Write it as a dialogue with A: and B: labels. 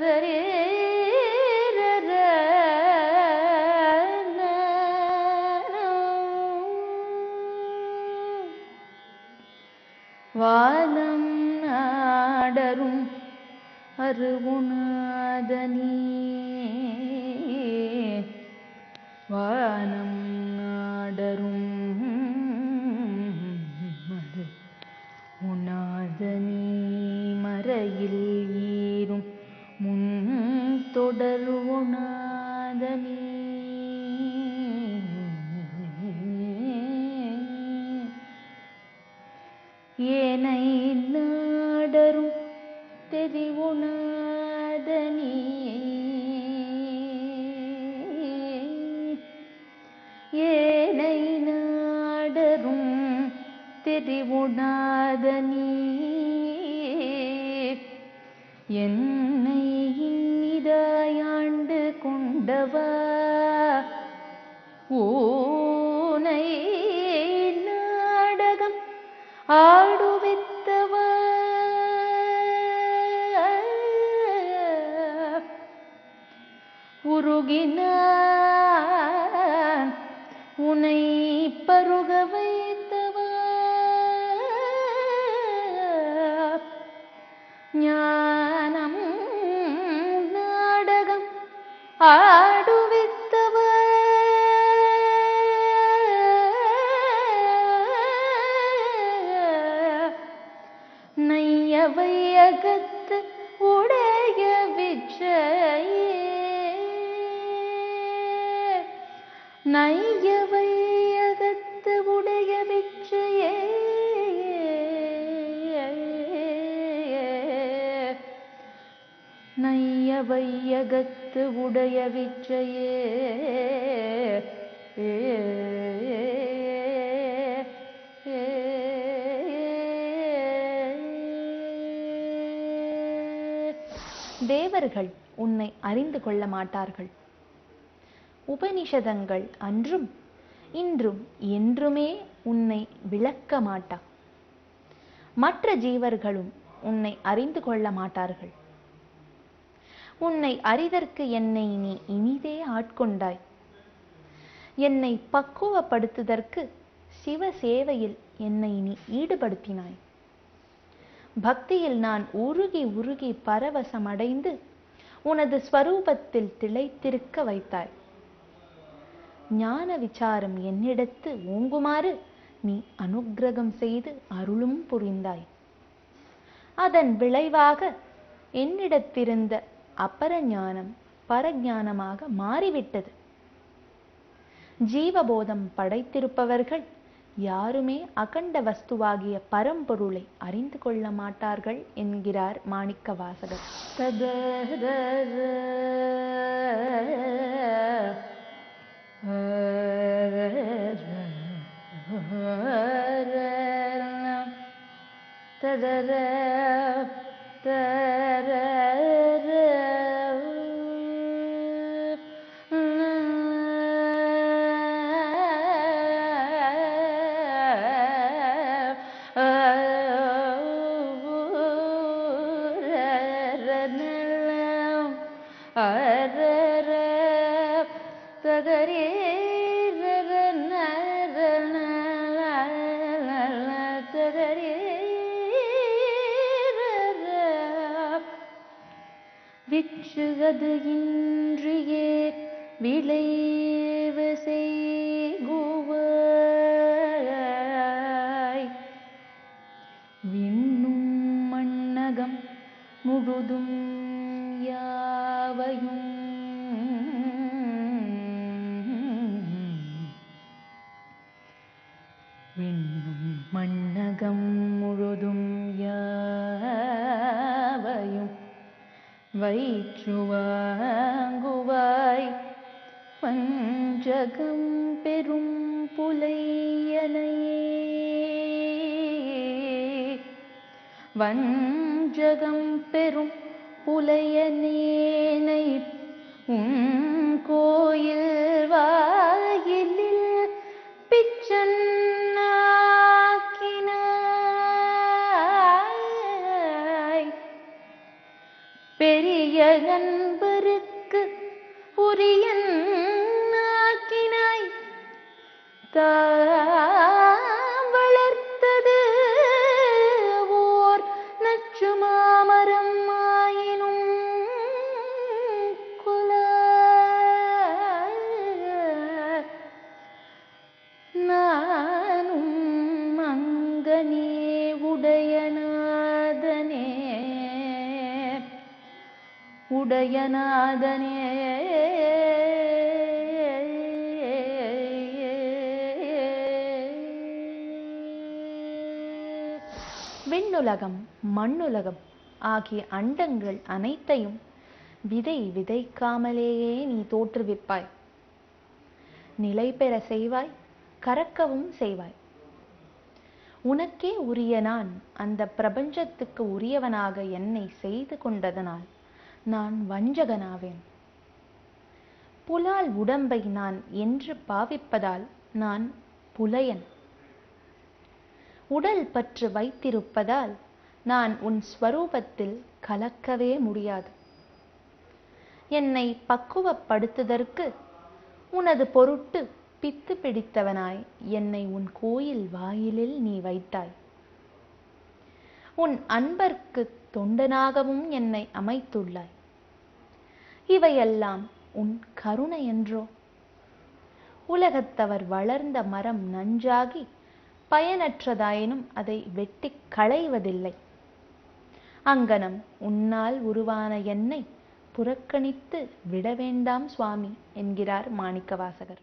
A: ததரே வானம் நாடரும் அருகுணாதனே வானம் நாடரும் மறு உணாதனி மறையில் ஏனை நாடரும் தெரிவுணாதனி. ஏனை நாடரும் தெரிவுணாதனி. என்னை இன்னிதாயாண்டு கொண்டவா உருகினான் உனை பருக வைத்தவா ஞானம் நாடகம் ஆடுவித்தவா நையவை அகத்து உடைய விச்சையே நையவை அகத்து உடைய விச்சையே தேவர்கள் உன்னை அறிந்து கொள்ள மாட்டார்கள். உபனிஷதங்கள் அன்றும் இன்றும் என்றுமே உன்னை விளக்க மாட்டா. மற்ற ஜீவர்களும் உன்னை அறிந்து கொள்ள மாட்டார்கள். உன்னை அறிதற்கு என்னை நீ இனிதே ஆட்கொண்டாய். என்னை பக்குவப்படுத்துதற்கு சிவ சேவையில் என்னை நீ ஈடுபடுத்தினாய். பக்தியில் நான் உருகி உருகி பரவசமடைந்து உனது ஸ்வரூபத்தில் திளைத்திருக்க வைத்தாய். ஞான விசாரம் என்னிடத்து ஓங்குமாறு நீ அனுக்கிரகம் செய்து அருளும் புரிந்தாய். அதன் விளைவாக என்னிடத்திருந்த அபர ஞானம் பரஞானமாக மாறிவிட்டது. ஜீவபோதம் படைத்திருப்பவர்கள் யாருமே அகண்ட வஸ்துவாகிய பரம்பொருளை அறிந்து கொள்ள மாட்டார்கள் என்கிறார் மாணிக்க வாசகர் തദര തര ததர விற்றுகது இன்றியே விளைவு செய்குவாய். விண்ணும் மண்ணகம் முழுதும் வயிற்றுவாங்குவாய் பஞ்சகம் பெரும் புலையனையே. வஞ்சகம் பெரும் புலையனே. பெரிய நண்பருக்கு உரியன் ஆக்கினாய். தாரா உதயநாதனே. விண்ணுலகம் மண்ணுலகம் ஆகிய அண்டங்கள் அனைத்தையும் விதை விதைக்காமலேயே நீ தோற்றுவிப்பாய். நிலை பெற செய்வாய் கறக்கவும் செய்வாய். உனக்கே உரிய நான் அந்த பிரபஞ்சத்துக்கு உரியவனாக என்னை செய்து கொண்டதனால் நான் வஞ்சகனாவேன். புலால் உடம்பை நான் என்று பாவிப்பதால் நான் புலையன். உடல் பற்று வைத்திருப்பதால் நான் உன் ஸ்வரூபத்தில் கலக்கவே முடியாது. என்னை பக்குவப்படுத்துதற்கு உனது பொருட்டு பித்து பிடித்தவனாய் என்னை உன் கோயில் வாயிலில் நீ வைத்தாய். உன் அன்பர்க்கு தொண்டனாகவும் என்னை அமைத்துள்ளாய். இவையெல்லாம் உன் கருணை என்றோ? உலகத்தவர் வளர்ந்த மரம் நஞ்சாகி பயனற்றதாயினும் அதை வெட்டிக் களைவதில்லை. அங்கனம் உன்னால் உருவான என்னை புறக்கணித்து விட வேண்டாம் சுவாமி என்கிறார் மாணிக்கவாசகர்.